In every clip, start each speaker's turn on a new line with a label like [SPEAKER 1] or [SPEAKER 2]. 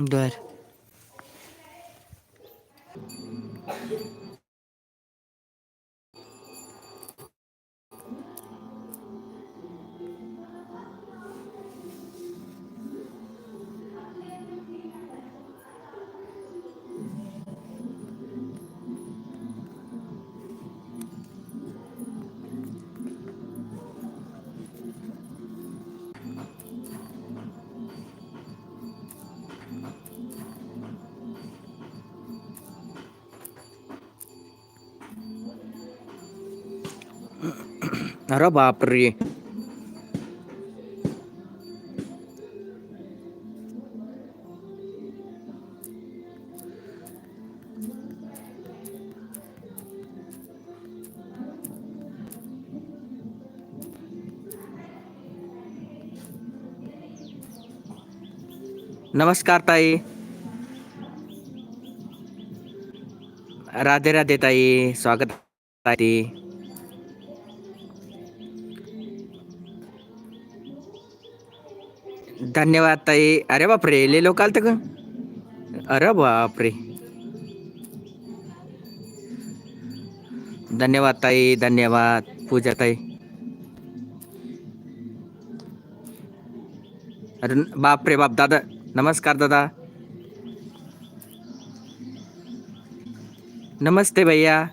[SPEAKER 1] बर. अरे बापरे नमस्कार ताई राधे राधे ताई स्वागत आहे धन्यवाद ताई. अरे बापरे, ले लो आलत तक अरे बापरे. धन्यवाद ताई, धन्यवाद. पूजा ताई. अरे बाप रे बाप, दादा. नमस्कार, दादा. नमस्ते भैया.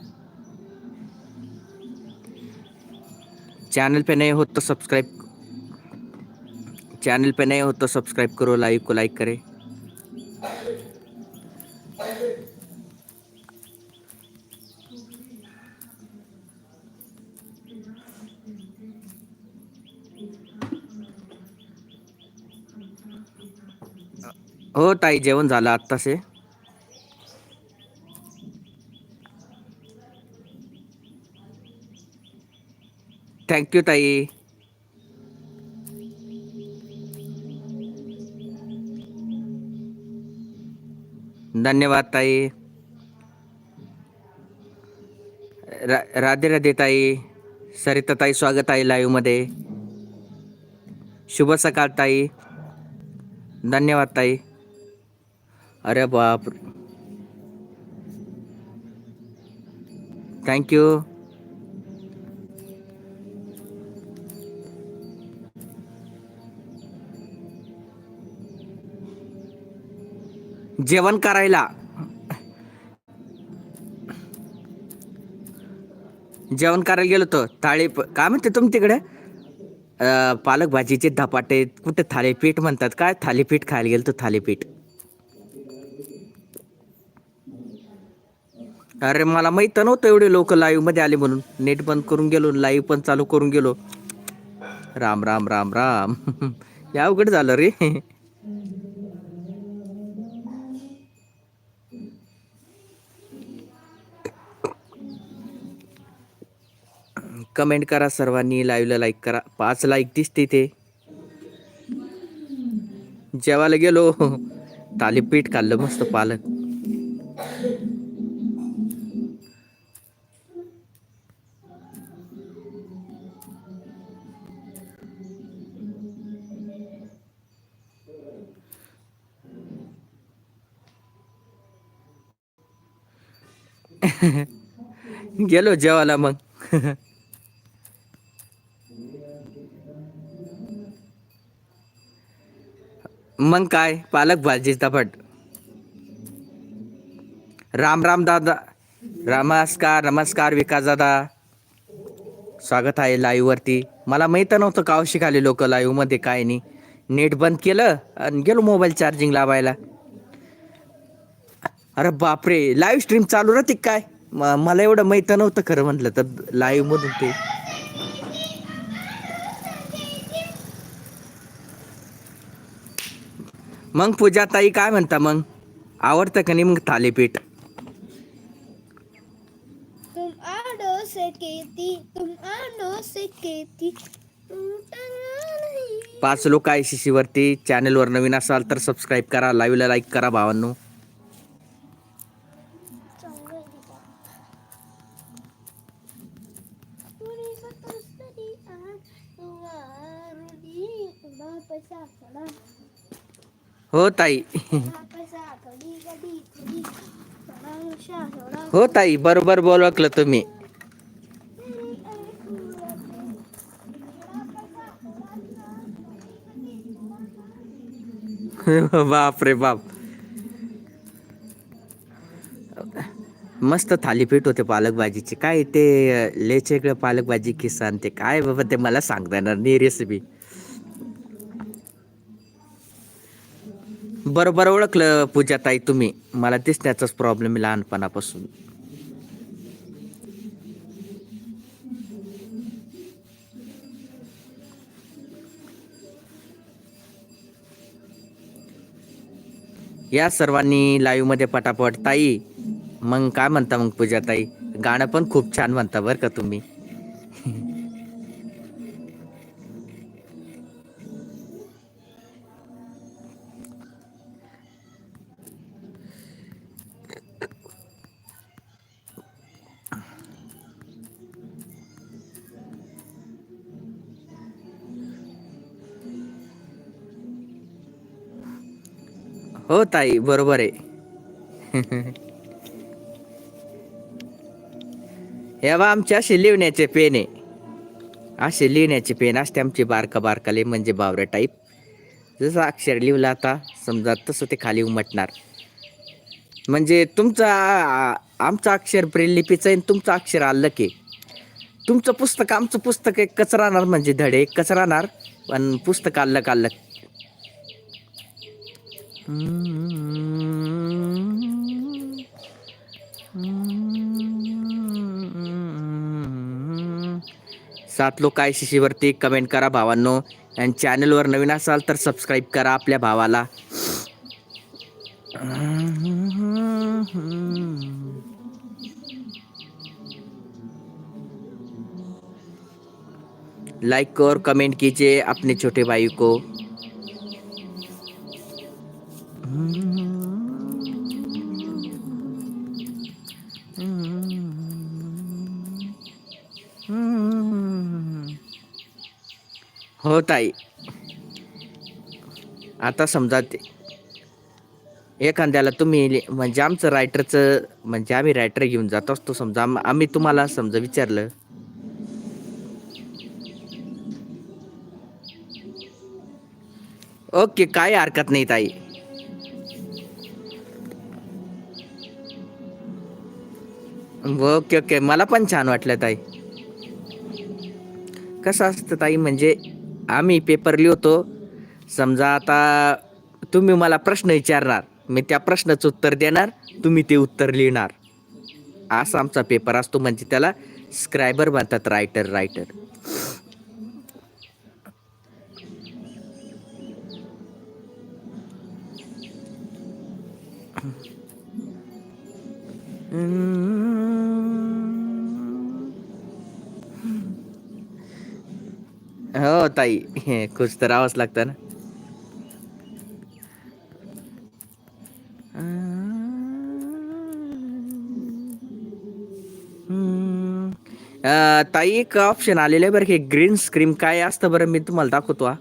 [SPEAKER 1] चैनल पे नए हो तो सब्सक्राइब चैनल पे नए हो तो सब्सक्राइब करो लाइव को लाइक करें। हो ताई जेवण झालं आत्तासे. थँक्यू ताई. धन्यवाद ताई. रा राधे राधे ताई. सरिता ताई स्वागत आहे लाईव्हमध्ये शुभ सकाळ ताई. धन्यवाद ताई. अरे बाप. थँक्यू जेवण करायला. जेवण करायला गेलो होतो. थाळी काय म्हणते तुम्ही तिकडे? पालक भाजीचे धपाटे कुठे थालीपीठ म्हणतात काय? थालीपीठ खायला गेलो तो थालीपीठ. अरे मला माहीत नव्हतं एवढे लोक लाईव्हमध्ये आले म्हणून. नेट बंद करून गेलो लाईव्ह पण चालू करून गेलो. राम राम राम राम. या उघड झालं रे. कमेंट करा सर्वांनी लाईव्हला लाईक करा. पाच लाईक दिसते ते. जेवायला गेलो. थालीपीठ खाल्लं मस्त पालक. गेलो जेवायला मग. मग काय? पालक भाजी तपट राम राम दादा. नमस्कार नमस्कार विकास दादा. स्वागत आहे लाईव्ह वरती. मला माहीत नव्हतं का शिकाले लोक लाईव्हमध्ये काय नाही. नेट बंद केलं आणि गेलो मोबाईल चार्जिंग लावायला. अरे बापरे लाईव्ह स्ट्रीम चालू राहते काय? म- मला एवढं माहीत नव्हतं खरं म्हटलं तर लाईव्ह मधून ते. मग पूजा ताई काय म्हणता मग? आवडतं का नाही मग थालीपीठ?
[SPEAKER 2] तुम आडो से केती तुम आडो से केती
[SPEAKER 1] पाच लोक आहे शिशी वरती. चॅनलवर नवीन असाल तर सबस्क्राईब करा लाईव्हला लाईक करा भावांनो. हो ताई. हो ताई बरोबर ओळखलं तुम्ही. बाप रे बाप. मस्त थालीपीठ होते पालक भाजीचे काय ते लेच पालक भाजी किसान ते काय बाबा ते मला सांगता येणार नाही रेसिपी बरोबर ओळखलं पूजाताई तुम्ही. मला दिसण्याचाच प्रॉब्लेम आहे लहानपणापासून. या सर्वांनी लाईव्हमध्ये पटापट ताई मग काय म्हणता मग पूजा ताई गाणं पण खूप छान म्हणता बरं का तुम्ही. हो ताई बरोबर आहे. हे बा आमचे असे लिहिण्याचे पेन आहे. असे लिहिण्याचे पेन असते आमचे बारका बारकाले म्हणजे बावरे टाईप जसं अक्षर लिहिलं आता समजा तसं ते खाली उमटणार. म्हणजे तुमचा आमचं अक्षर प्रेलिपीचं आहे आणि तुमचं अक्षर आलं की. तुमचं पुस्तक आमचं पुस्तक एकच राहणार म्हणजे धडे एकच राहणार पण पुस्तक आलं काढलं सात लोक आय सी सीवरती कमेंट करा भावांनो. आणि चॅनलवर नवीन असाल तर सबस्क्राईब करा आपल्या भावाला. लाइक और कमेंट कीजिए अपने छोटे भाई को. हो ताई. आता समजा ते एखाद्याला तुम्ही म्हणजे आमचं रायटरचं म्हणजे आम्ही रायटर घेऊन जात असतो. समजा आम्ही तुम्हाला समजा विचारलं. ओके काय हरकत नाही ताई. Okay okay. मला पण छान वाटलं ताई. कसं असतं ताई? म्हणजे आम्ही पेपर लिहितो. समजा आता तुम्ही मला प्रश्न विचारणार मी त्या प्रश्नाचं उत्तर देणार तुम्ही ते उत्तर लिहिणार. असा आमचा पेपर असतो म्हणजे त्याला स्क्रायबर म्हणतात रायटर रायटर हो ताई. हे खुश तर राहावंच लागतं ना. ताई एक ऑप्शन आलेलं आहे बरं की ग्रीन स्क्रीन काय असतं बरं? मी तुम्हाला दाखवतो हा.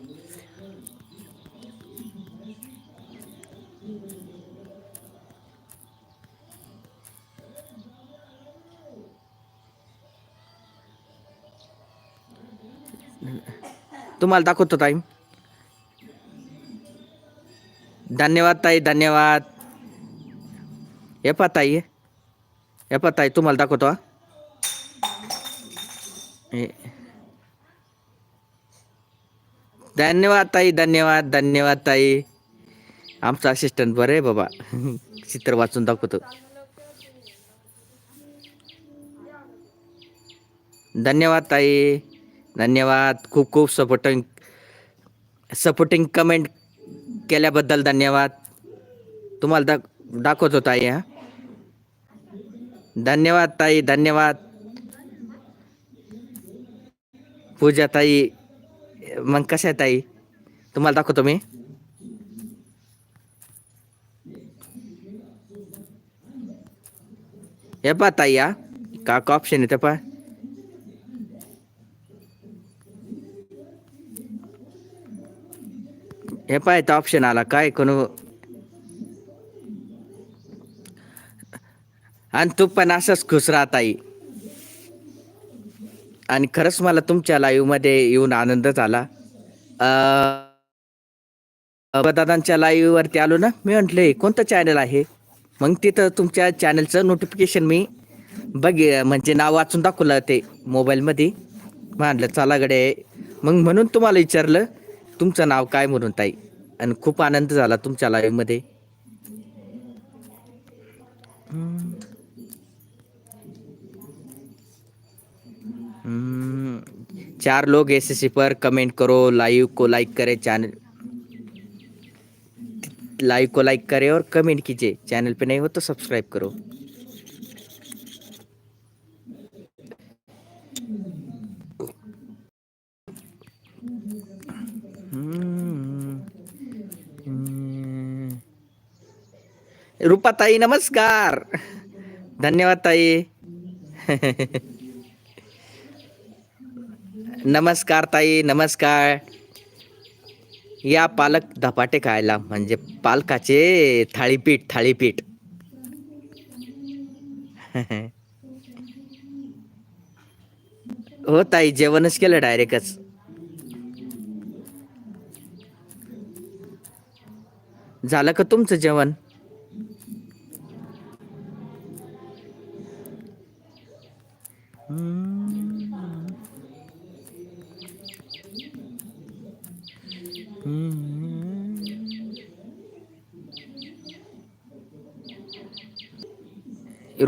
[SPEAKER 1] तुम्हाला दाखवतो ताई. धन्यवाद ताई धन्यवाद. हे पा ताई हे पा ताई तुम्हाला दाखवतो हा. हे. धन्यवाद ताई धन्यवाद धन्यवाद ताई. आमचा असिस्टंट बरं आहे बाबा. चित्र वाचून दाखवतो. धन्यवाद ताई. धन्यवाद. खूप खूप सपोर्टिंग सपोर्टिंग कमेंट केल्याबद्दल धन्यवाद. तुम्हाला दा दाखवतो ताई हा. धन्यवाद ताई धन्यवाद. पूजा ताई मग कशा आहे ताई? तुम्हाला दाखवतो मी. हे पा ताई हा. का ऑप्शन येते पा हे पाय तर ऑप्शन आला. काय कोण आणि तू पण असंच खुश राहत आई आणि खरंच मला तुमच्या लाईव्हमध्ये येऊन आनंद झाला. दादांच्या लाईव्हवरती आलो ना? मी म्हटले कोणतं चॅनल आहे? मग तिथं तुमच्या चॅनलचं नोटिफिकेशन मी बघे म्हणजे नाव वाचून दाखवलं ते मोबाईलमध्ये म्हटलं चला गडे मग म्हणून तुम्हाला विचारलं तुमचं नाव काय म्हणून ताई? आणि खूप आनंद झाला तुमच्या लाईव्हमध्ये चार लोग एस एस पर कमेंट करो लाइव को लाइक करे चैनल लाइव को लाइक करे और कमेंट कीजिए. चैनल पे नहीं हो तो सब्सक्राइब करो. रूपा ताई नमस्कार धन्यवाद ताई नमस्कार ताई नमस्कार या पालक धपाटे खायला म्हणजे पालकाचे थाळीपीठ थाळीपीठ हो ताई जेवणच केलं डायरेक्टच झालं का तुमचं जेवण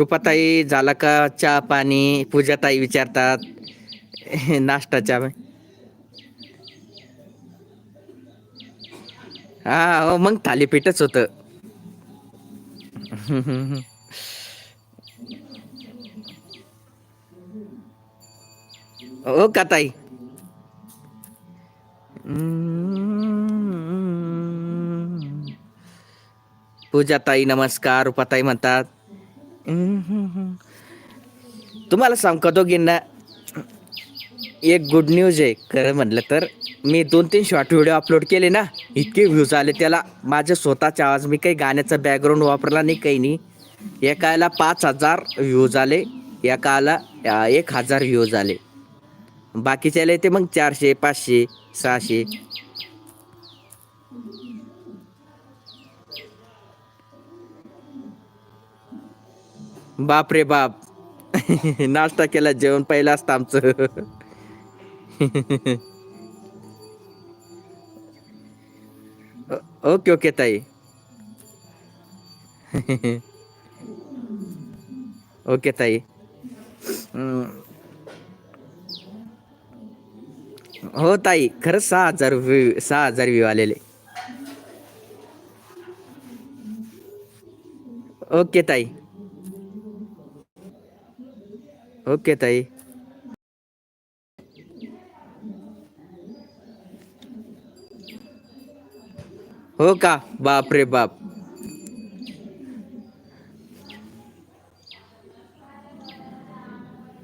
[SPEAKER 1] रुपाताई झाला का चहा पाणी पूजाताई विचारतात नाश्ताच्या. हा हो मग थालीपीठच होत. हो का ताई? पूजाताई नमस्कार रुपाताई म्हणतात. तुम्हाला सांगतो दोघींना एक गुड न्यूज आहे. खरं म्हटलं तर मी दोन तीन शॉर्ट व्हिडिओ अपलोड केले ना इतके व्ह्यूज आले त्याला. माझ्या स्वतःचा आवाज मी काही गाण्याचा बॅकग्राऊंड वापरला नाही काही नाही. एकाला पाच हजार व्ह्यूज आले एकाला एक हजार व्ह्यूज आले. बाकीच्याला ते मग चारशे पाचशे सहाशे. बाप रे बाप. नाश्ता केला जेवण पहिलं असतं आमचं. ओके ओके ताई. ओके ताई. हो ताई खरंच सहा हजार व्ह्यू सहा हजार व्ह्यू आलेले. ओके ताई. ओके ताई हो का बाप रे बाप